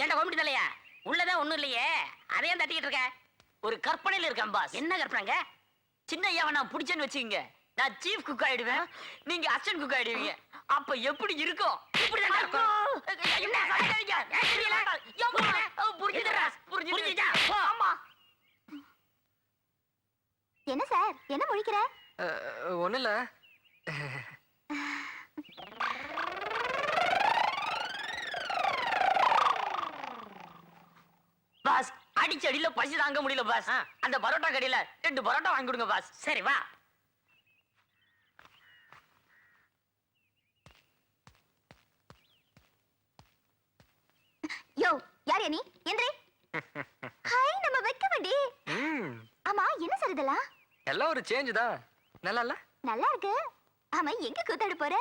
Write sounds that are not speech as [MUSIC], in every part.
ஏன்டா கோமிட்டி தலையா உள்ளதான் ஒண்ணும் இல்லையே. அதையும் தட்டிக்கிட்டு இருக்க? ஒரு கற்பனையில இருக்கேன் பாஸ் என்ன கற்பனைங்க? சின்ன ஐயாவை நான் பிடிச்சேன்னு வச்சுக்கங்க. நான் சீஃப் குக் ஆயிடுவேன். நீங்க அசிஸ்டன்ட் குக் ஆயிடுவீங்க. அப்ப எப்படி இருக்கும் இப்படிதான் இருக்கும். என்ன? சார்? என்ன முழிக்கிற? ஒன்றும் இல்லை அடிச்ச அடியில பசி தாங்க முடியல பாஸ் அந்த பரோட்டா கடையில ரெண்டு பரோட்டா வாங்கி கொடுங்க பாஸ் சரி வா. யோ யார் நீ? எந்திரி ஹாய் நம்ம வைக்க வண்டி ஆமா என்ன சார் இதெல்லாம்? எல்லாம் ஒரு சேஞ்ச் தான். நல்லா இல்ல? நல்லா இருக்கு. ஆமா எங்க கூத்தாட போற?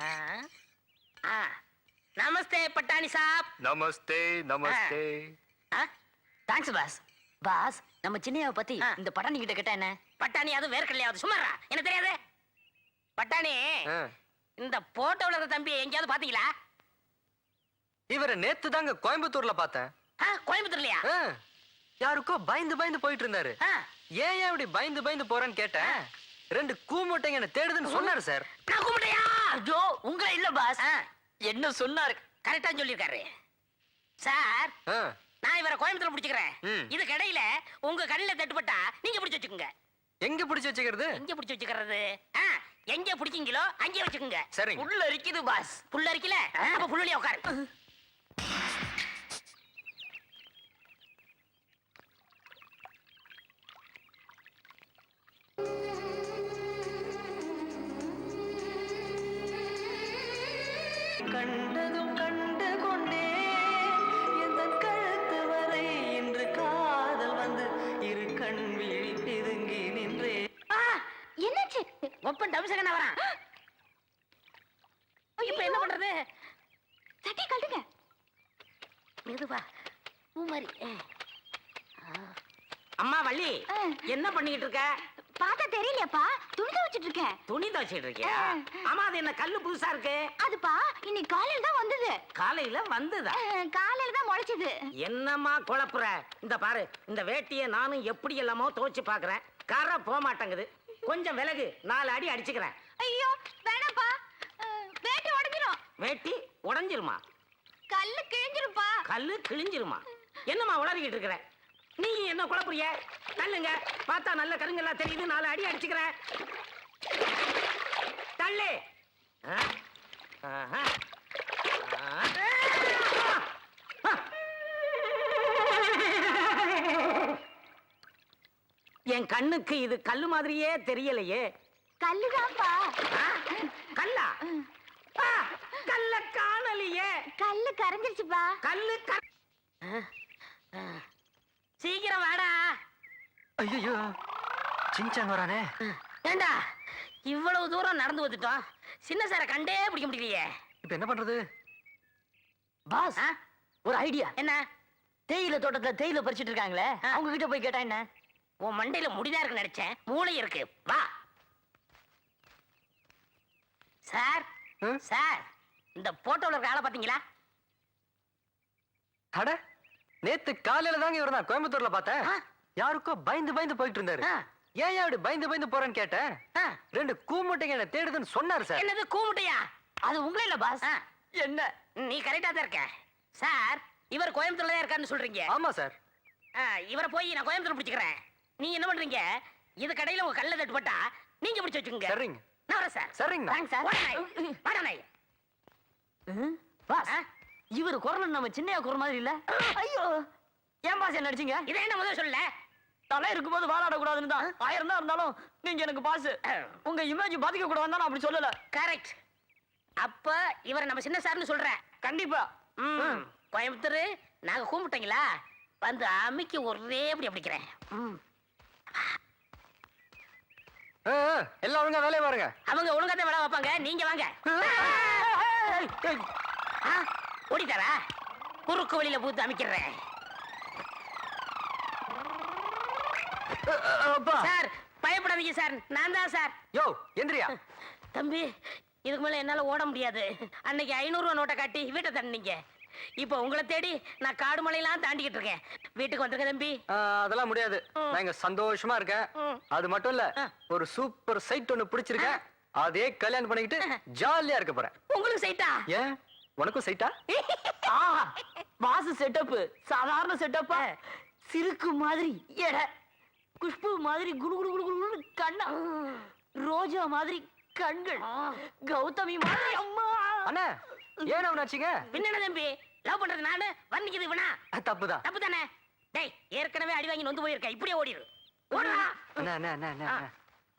ஆ. ஆ. நமஸ்தே பட்டாணி சாப். நமஸ்தே நமஸ்தே. தேங்க்ஸ் பாஸ் பாஸ் நம்ம சின்னையாவை பத்தி. இந்த பட்டாணி கிட்ட கேட்டா என்ன? பட்டாணி அது வேர்க்கல்லையாவது சும்மாரா எனக்கு தெரியாது. பட்டாணி. இந்த போட்டோல இருக்க தம்பி எங்கேயாவது பாத்தீங்களா இவரை நேத்து தாங்க கோயம்புத்தூர்ல பார்த்தேன். ஆ, கோயம்புத்தூர்லயா? ஆ. யாருக்கோ பயந்து பயந்து போயிட்டு இருந்தாரு. ஏன் ஏன் இப்படி பயந்து பயந்து போறேன்னு கேட்டேன். ரெண்டு கூமுட்டைங்க என்ன தேடுதுன்னு சொன்னாரு சார். நான் கும்பிட்டையா ஐயோ உங்களை இல்ல பாஸ். என்ன சொன்னாரு? கரெக்டா சொல்லியிருக்காரு. சார். நான் இவரை கோயம்புத்தூர்ல பிடிச்சுக்கிறேன். ம். இதுக்கு இடையில உங்க கண்ணில தட்டுப்பட்டா நீங்க பிடிச்சு வச்சுக்கோங்க. எங்க பிடிச்சு வச்சுக்கிறது? எங்க பிடிச்சு வச்சுக்கிறது? எங்க பிடிக்கீங்களோ அங்கே வச்சுக்கோங்க. சரிங்க. உள்ள இருக்குது பாஸ் புல்ல இருக்குல்ல அப்ப புல்லுலயே உட்காரு. கண் விழி பிதுங்கி நின்றே. ஆ, என்னாச்சு? ஒப்பன் டம்சகனா வரான் இப்ப என்ன பண்றது? சட்டி கழுட்டுங்க. மெதுவா. பூ மாதிரி ஆ. அம்மா வள்ளி. என்ன பண்ணிக்கிட்டு இருக்க? பார்த்தா தெரியலையாப்பா. துணி துவைச்சிட்டு இருக்கேன். துணி துவைச்சிட்டு இருக்கியா. ஆமா அது என்ன கல்லு புதுசா இருக்கு? அதுப்பா இன்னைக்கு காலையில தான் வந்தது. காலையில வந்ததா? காலையில தான் முளைச்சது. என்னம்மா குழப்புற? இந்த பாரு இந்த வேட்டியை நானும் எப்படி எல்லாமோ துவைச்சு பாக்குறேன் கரை போக மாட்டேங்குது. கொஞ்சம் விலகு நாலு அடி அடிச்சுக்கிறேன். ஐயோ வேணாப்பா வேட்டி உடைஞ்சிரும். வேட்டி உடைஞ்சிருமா? கல்லு கிழிஞ்சிருப்பா கல்லு கிழிஞ்சிருமா? என்னம்மா உளறிக்கிட்டு இருக்கிற? நீ என்ன குழப்புறிய தள்ளுங்க. பார்த்தா நல்ல கருங்கெல்லாம் தெரியுது. நாலு அடி அடிச்சுக்கிறேன் தள்ளு. என் கண்ணுக்கு இது கல்லு மாதிரியே தெரியலையே. கல்லுதான்ப்பா? கல்லா? கல்ல காணலையே. கல்லு கரைஞ்சிருச்சுப்பா. கல்லு சீக்கிரம் வாடா. ஐயோ சின்சான் வரானே. ஏண்டா இவ்வளவு தூரம் நடந்து வந்துட்டோம். சின்ன சாரை கண்டே பிடிக்க முடியலையே இப்ப என்ன பண்றது? பாஸ்? ஒரு ஐடியா. என்ன? தேயிலை தோட்டத்துல தேயிலை பறிச்சிட்டு இருக்காங்களே. அவங்க கிட்ட போய் கேட்டா என்ன? உன் மண்டையில முடிதான் இருக்கு நினைச்சேன். மூளை இருக்கு. வா. சார்? சார் இந்த போட்டோல இருக்க ஆளை பாத்தீங்களா அட நேத்து காலையில தாங்க இவர் நான் கோயம்புத்தூர்ல பார்த்தேன். யாருக்கோ பயந்து பயந்து போயிட்டு இருந்தாரு. ஏன் அப்படி பயந்து பயந்து போறேன்னு கேட்டேன்? ரெண்டு கூமுட்டைங்க என்ன தேடுதுன்னு சொன்னாரு சார். என்னது கூமுட்டையா? அது உங்களே இல்ல பாஸ். என்ன? நீ கரெக்டா தான் இருக்க. சார் இவர் கோயம்புத்தூர்ல தான் இருக்காருன்னு சொல்றீங்க. ஆமா சார். இவரை போய் நான் கோயம்புத்தூர் பிடிச்சுக்கிறேன். நீ என்ன பண்றீங்க? இது கடையில உங்க கல்ல தட்டுப்பட்டா நீங்க பிடிச்சு வச்சுக்கோங்க. சரிங்க. நான் வரேன் சார். சரிங்கண்ணா. Thanks sir. வாடா நாய். வாடா நாய். ம், பாஸ்? இவர் குரல் நம்ம சின்னையா குரல் மாதிரி இல்ல ஐயோ ஏன் பாஸ் என்ன அடிச்சீங்க இதை என்ன முதல்ல சொல்லல தலை இருக்கும்போது வாழாட கூடாதுன்னு தான் ஆயிரம் தான் இருந்தாலும் நீங்க எனக்கு பாஸ் உங்க இமேஜ் பாதிக்க கூடாதுன்னு தான் அப்படி சொல்லல கரெக்ட் அப்ப இவரை நம்ம சின்ன சார்னு சொல்றேன் கண்டிப்பா ம். கோயம்புத்தூர் நாங்க கூப்பிட்டீங்களா வந்து அமுக்கி ஒரே அப்படி அப்படிக்கிறேன் எல்லாம் ஒழுங்கா வேலையை பாருங்க அவங்க ஒழுங்காத வேலை வைப்பாங்க நீங்க வாங்க ஓடிட்டாரா? குறுக்கு வழியில பூத்து அமைக்கிறேன். சார் பயப்படாதீங்க சார். நான் தான் சார். யோ எந்திரியா. தம்பி இதுக்கு மேல என்னால ஓட முடியாது. அன்னைக்கு ஐநூறு ரூபா நோட்டை காட்டி வீட்டை தண்ணீங்க. இப்போ உங்களை தேடி நான் காடு மலையெல்லாம் தாண்டிக்கிட்டு இருக்கேன். வீட்டுக்கு வந்துருங்க தம்பி. அதெல்லாம் முடியாது. நான் இங்க சந்தோஷமா இருக்கேன். அது மட்டும் இல்ல. ஒரு சூப்பர் சைட் ஒண்ணு பிடிச்சிருக்கேன். அதே கல்யாணம் பண்ணிக்கிட்டு ஜாலியா இருக்க போறேன். உங்களுக்கு சைட்டா? ஏன்? உனக்கும் சைட்டா வாசு செட்டப் சாதாரண செட்டப்பா சிறுக்கு மாதிரி எடை குஷ்பு மாதிரி குடு குடு குடு குடு கண்ணா ரோஜா மாதிரி கண்கள் கௌதமி மாதிரி அம்மா. அண்ணா ஏன் அவனாச்சுங்க பின்ன தம்பி? லவ் பண்றது நானு? வர்ணிக்குது இவனா? தப்புதான். தப்பு தானே டேய் ஏற்கனவே அடி வாங்கி நொந்து போயிருக்க இப்படியே ஓடிடு அண்ணா.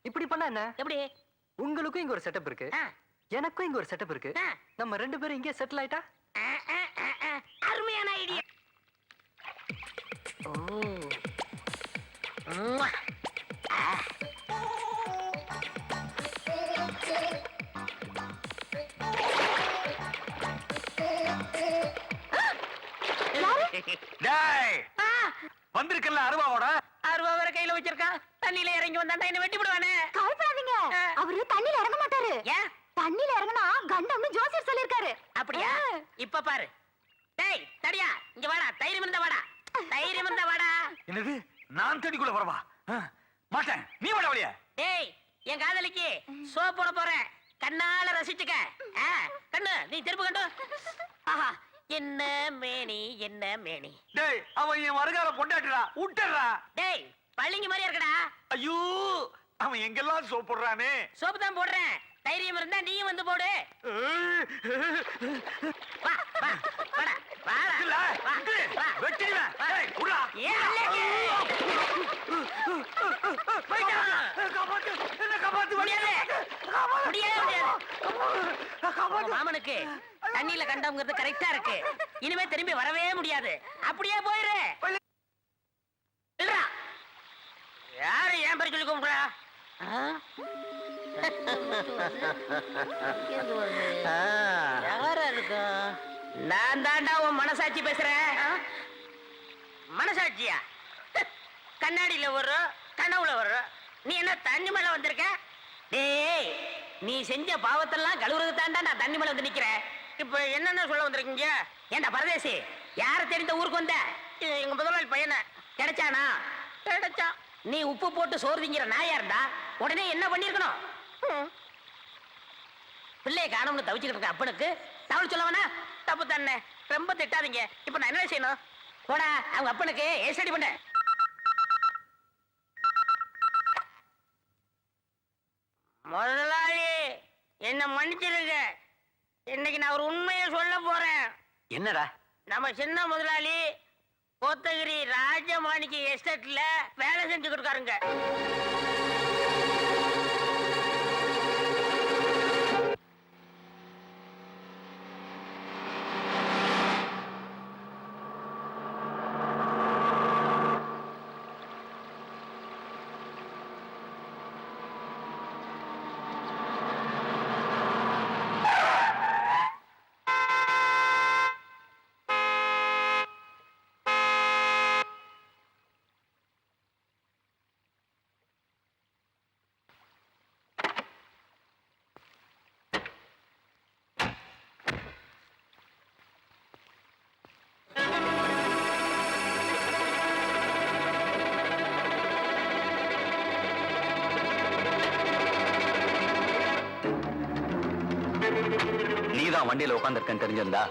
இப்படி பண்ணா என்ன? எப்படி? உங்களுக்கும் இங்க ஒரு செட்டப் இருக்கு. எனக்கும் இங்க ஒரு செட்டப் இருக்கு. நம்ம ரெண்டு பேரும் இங்கே செட்டில் ஆயிட்டா. அருமையான ஐடியா ஓ. என்னது? நான் தேடிக்குள்ள வரவா ஆ, மாட்டேன். நீ வாட வழிய டேய் என் காதலிக்கு சோ போட போறேன். கண்ணால ரசிச்சுக்க. கண்ணு நீ திரும்ப கண்டு. ஆஹா என்ன மேனி என்ன மேனி. டேய் அவன் என் வருகால பொண்டாட்டுடா. விட்டுறா டேய் பள்ளிங்க மாதிரி இருக்கடா. ஐயோ அவன் எங்கெல்லாம் சோப்படுறானே சோப்பு தான் போடுறேன். தைரியம் இருந்தா நீயும் வந்து போடு வா வா வாடா வாடா இல்ல, வா, விட்டு, வா. வெட்டிடுவேன். வா. டேய், விட்றா. ஏன் அல்லைங்க? போயிட்டான். காப்பாத்து, என்னை காப்பாத்து, வழி. முடியாது. காப்பாத்து. முடியவே முடியாது. மாமனுக்கு தண்ணியில கண்டவங்கிறது கரெக்டா இருக்கு. இனிமே திரும்பி வரவே முடியாது. அப்படியே போயிரு. யாரு ஏன் பேர் சொல்லி யாரா இருக்கும் நான் தாண்டா உன் மனசாட்சி பேசுறேன். மனசாட்சியா? கண்ணாடியில வரும் கனவுல வரும் நீ என்ன தண்ணி மேல வந்திருக்க? டேய் நீ செஞ்ச பாவத்தெல்லாம் கழுவுறது தாண்டா நான் தண்ணி மேல வந்து நிக்கிறேன். இப்ப என்னென்ன சொல்ல வந்திருக்கீங்க? ஏண்டா பரதேசி யார தெரிந்த ஊருக்கு வந்த? எங்க முதலாளி பையனை. கிடைச்சானா? கிடைச்சான் நீ உப்பு போட்டு சோறு திங்கிற நாயா இருந்தா உடனே என்ன பண்ணிருக்கணும். பிள்ளைய காணும்னு தவிச்சுக்கிட்டு இருக்க அப்பனுக்கு தவள் சொல்லவனா? தப்பு தானே. ரொம்ப திட்டாதீங்க. இப்ப நான் என்ன செய்யணும்? போடா அவங்க அப்பனுக்கு ஏசடி பண்ண. முதலாளி என்ன மன்னிச்சிருங்க. இன்னைக்கு நான் ஒரு உண்மையை சொல்ல போறேன். என்னடா? நம்ம சின்ன முதலாளி கோத்தகிரி ராஜமாணிக்க எஸ்டேட்ல வேலை செஞ்சுக்கிட்டு இருக்காருங்க நீதான் வண்டியில உட்காந்துருக்கேன்னு தெரிஞ்சிருந்தா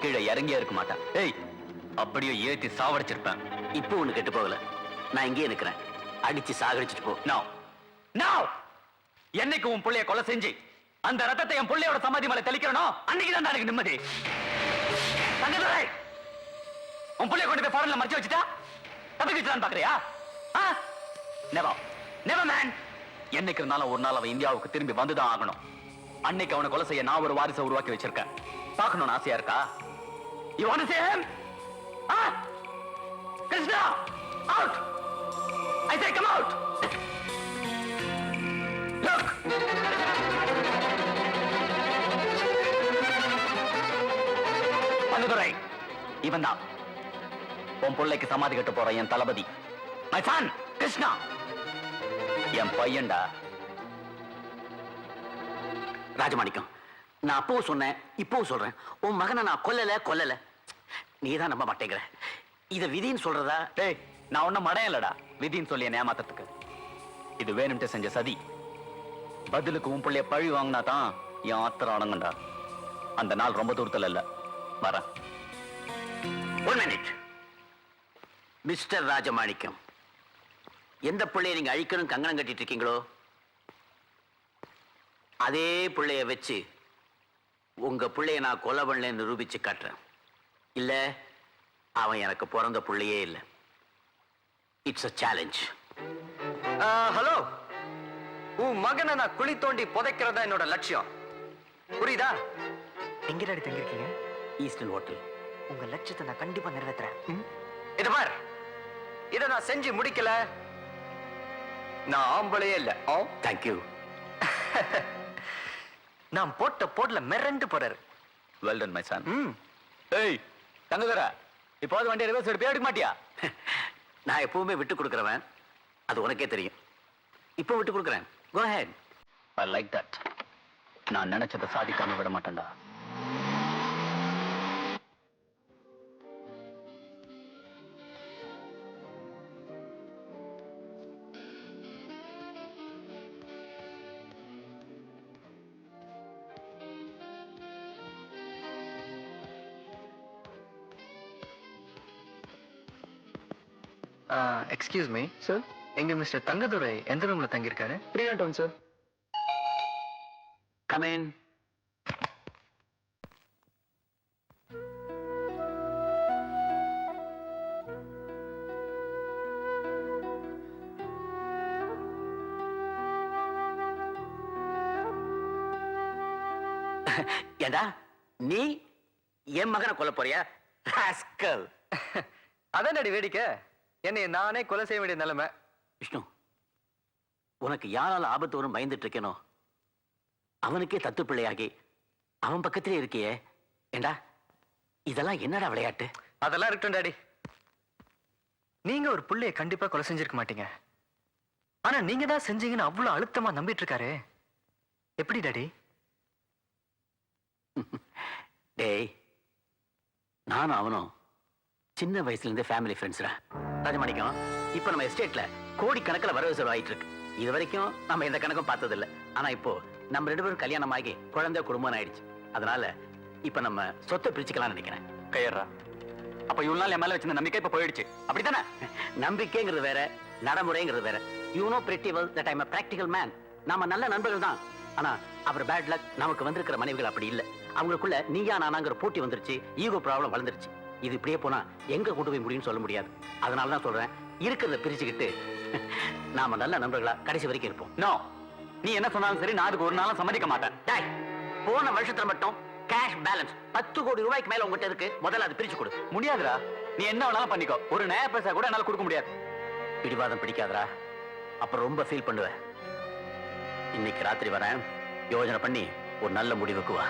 கீழே இறங்கியே இருக்க மாட்டேன். ஏய் அப்படியே ஏத்தி சாவடிச்சிருப்பேன். இப்போ ஒண்ணு கெட்டு போகல. நான் இங்கே நிக்கிறேன். அடிச்சு சாகடிச்சிட்டு போ. நோ நோ என்னைக்கு உன் புள்ளைய கொலை செஞ்சு அந்த ரத்தத்தை என் புள்ளையோட சமாதி மேல தெளிக்கிறனோ அன்னைக்கு தான் எனக்கு நிம்மதி. தங்கதுரை உன் புள்ளைய கொண்டு போய் ஃபாரின்ல மறைச்சு வச்சுட்டா? தப்பிக்க வச்சுதான் பாக்குறியா நெவா நெவர் மேன் என்னைக்கு இருந்தாலும் ஒரு நாள் அவன் இந்தியாவுக்கு திரும்பி வந்துதான் ஆகணும். அன்னைக்கு அவனை கொலை செய்ய நான் ஒரு வாரிசை உருவாக்கி வச்சிருக்கேன். பார்க்கணும்னு ஆசையா இருக்கா? You want see him? Ah? Krishna out I say come out look பண்ணுதுரை, இவன் தான் உன் பிள்ளைக்கு சமாதி கட்டு போற என் தளபதி. My son Krishna. என் பையன்டா. ராஜமாணிக்கம். நான் அப்பவும் சொன்னேன் இப்பவும் சொல்றேன். உன் மகனை நான் கொல்லல கொல்லல. நீ தான் நம்ப மாட்டேங்கிற. இத விதின்னு சொல்றதா? டேய் நான் ஒன்னும் மடையன் இல்லடா. விதின்னு சொல்லி என்னை ஏமாத்துறதுக்கு இது வேணும்ட்டு செஞ்ச சதி. பதிலுக்கு உன் பிள்ளைய பழி வாங்கினா தான் என் ஆத்திரம் அடங்குண்டா அந்த நாள் ரொம்ப தூரத்துல இல்ல. வரேன். ஒன் மினிட் மிஸ்டர் ராஜமாணிக்கம் எந்த பிள்ளைய நீங்க அழிக்கணும் கங்கணம் கட்டிட்டு இருக்கீங்களோ? அதே பிள்ளைய வச்சு உங்க பிள்ளைய நான் கொலை பண்ணலன்னு நிரூபிச்சு காட்டுறேன். இல்ல அவன் எனக்கு பிறந்த பிள்ளையே இல்லை. It's a challenge hello. உன் மகனை நான் குழி தோண்டி புதைக்கிறதா என்னோட லட்சியம். புரியுதா? எங்க டாடி தங்கிருக்கீங்க ஈஸ்டர்ன் ஹோட்டல் உங்க லட்சியத்தை நான் கண்டிப்பா நிறைவேற்றுறேன்? இத பார். இத நான் செஞ்சு முடிக்கல. நான் ஆம்பளையே இல்ல. ஆ? தேங்க்யூ [LAUGHS] நான் போட்ட போட்ல மிரண்டு போறாரு. Well done my. சன் ஏய் தங்கதர இப்போது வண்டி ரிவர்ஸ் எடுப்பே எடுக்க மாட்டியா? [LAUGHS] நான் எப்பவுமே விட்டு கொடுக்குறவன். அது உனக்கே தெரியும். இப்போ விட்டு கொடுக்குறேன். Go ahead I like that நான் நினைச்சதை சாதிக்காம விட மாட்டேன்டா. எக்ஸ்கியூஸ் மீ சார் எங்க மிஸ்டர் தங்கதுரை எந்த ரூம்ல தங்கியிருக்காரு? Three nought one sir come in ஏண்டா நீ என் மகனை கொல்ல போறியா? ராஸ்கல் [LAUGHS] அதான் வேடிக்கை? என்னை நானே கொலை செய்ய வேண்டிய நிலைமை. விஷ்ணு உனக்கு யாரால ஆபத்து வரும் பயந்துட்டு இருக்கேனோ? அவனுக்கே தத்து பிள்ளையாகி அவன் பக்கத்திலே இருக்கியே. ஏண்டா இதெல்லாம் என்னடா விளையாட்டு? அதெல்லாம் இருக்கட்டும் டாடி. நீங்க ஒரு புள்ளைய கண்டிப்பா கொலை செஞ்சிருக்க மாட்டீங்க. ஆனா நீங்க தான் செஞ்சீங்கன்னு அவ்வளவு அழுத்தமா நம்பிட்டு இருக்காரு எப்படி டாடி? [LAUGHS] டேய் நானும் அவனும் சின்ன வயசுல இருந்தே ஃபேமிலி ஃப்ரெண்ட்ஸ்டா ராஜமாணிக்கம் இப்போ நம்ம எஸ்டேட்ல கோடிக்கணக்கில் வரவு செலவு ஆயிட்டு இருக்கு இது வரைக்கும் நம்ம எந்த கணக்கும் பார்த்தது இல்ல ஆனா இப்போ நம்ம ரெண்டு பேரும் கல்யாணம் ஆகி குழந்தை குடும்பம் ஆயிடுச்சு. அதனால இப்ப நம்ம சொத்தை பிரிச்சுக்கலாம்னு நினைக்கிறேன். கையறா அப்ப இவ்வளவு நாள் என் மேல வச்சிருந்த நம்பிக்கை இப்ப போயிடுச்சு. அப்படித்தானே? நம்பிக்கைங்கிறது வேற நடைமுறைங்கிறது வேற. You know pretty well that I'm practical man நாம நல்ல நண்பர்கள் தான். ஆனா அவர் பேட் லக் நமக்கு வந்திருக்கிற மனைவிகள் அப்படி இல்ல. அவங்களுக்குள்ள நீயா நானாங்கிற போட்டி வந்துருச்சு ஈகோ ப்ராப்ளம் வளர்ந்துருச்சு. இது இப்படியே போனா எங்க கொண்டு போய் முடியும்னு சொல்ல முடியாது. அதனால தான் சொல்றேன். இருக்கிறத பிரிச்சுக்கிட்டு [LAUGHS] நாம நல்ல நண்பர்களா கடைசி வரைக்கும் இருப்போம். நோ நீ என்ன சொன்னாலும் சரி நான் அதுக்கு ஒரு நாளும் சம்மதிக்க மாட்டேன். டேய் போன வருஷத்துல மட்டும் கேஷ் பேலன்ஸ் பத்து கோடி ரூபாய்க்கு மேல உங்ககிட்ட இருக்கு. முதல்ல அது பிரிச்சு கொடு. முடியாதுடா. நீ என்ன வேணாலும் பண்ணிக்கோ. ஒரு நய பைசா கூட என்னால கொடுக்க முடியாது. பிடிவாதம் பிடிக்காதடா. அப்புறம் ரொம்ப ஃபீல் பண்ணுவேன். இன்னைக்கு ராத்திரி வரேன். யோசனை பண்ணி ஒரு நல்ல முடிவுக்கு வா.